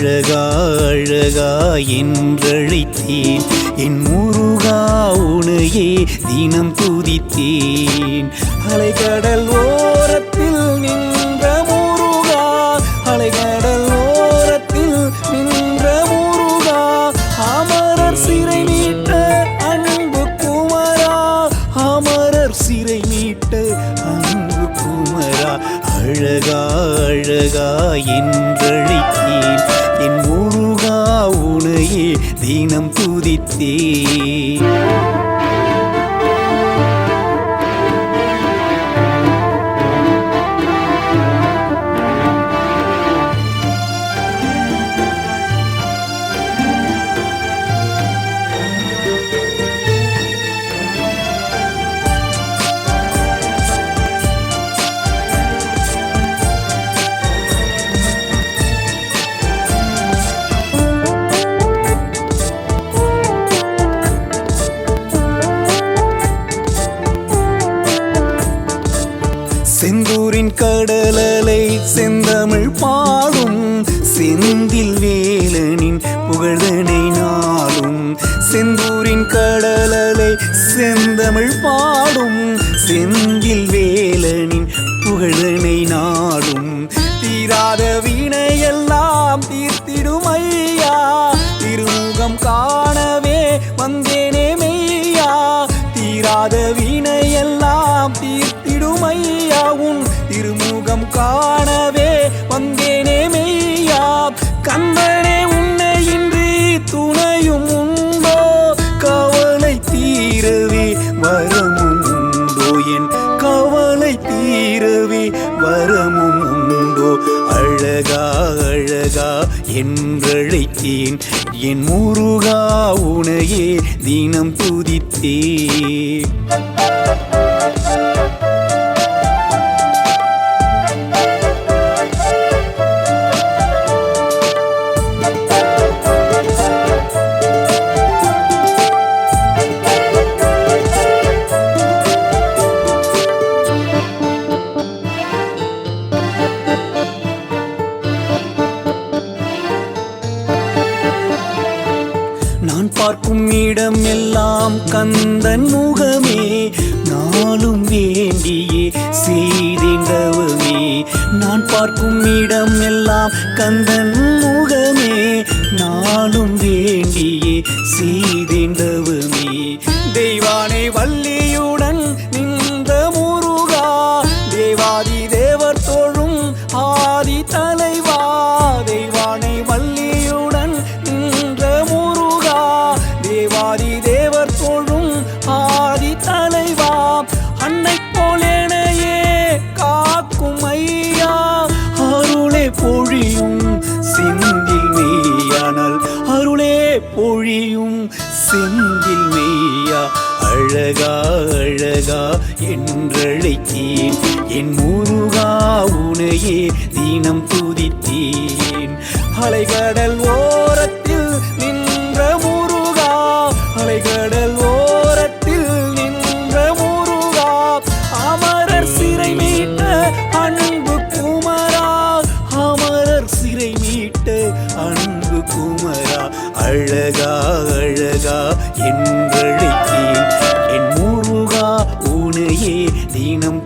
அழகா அழகா என்றழைத்தேன். என் முருகா உனையே தினம் துதித்தேன். அலைக்கடல் ஓரத்தில் நின்று சிறை அன்பு குமரா அழகா அழகா என்றழைத்தேன் என் முருகா உனையே தினம் துதித்தேன் செந்தூரின் கடலலை செந்தமிழ் பாடும் செந்தில் வேலனின் புகழனை நாளும் செந்தூரின் கடலலை செந்தமிழ் பாடும் செந்தில் வேலனின் புகழ என்றழைத்தேன். என் முருகா உனையே தினம் துதித்தேன். பார்க்கும் இடம் எல்லாம் கந்தன் முகமே. நாளும் வேண்டியே செய்தின்றவமே. நான் பார்க்கும் இடம் எல்லாம் கந்தன் முகமே. நாளும் வேண்டியே செய்தின்றவமே. தெய்வானை வள்ளி பொழியும் செந்தில் மெய்யானால் அருளே பொழியும் செந்தில் மெய்யா அழகா அழகா என்றழைத்தேன். என் முருகா உனையே தினம் துதித்தேன். அலைகடல் ஓ அழகா அழகா என்றழைத்தேன் என் முருகா உனையே தினம்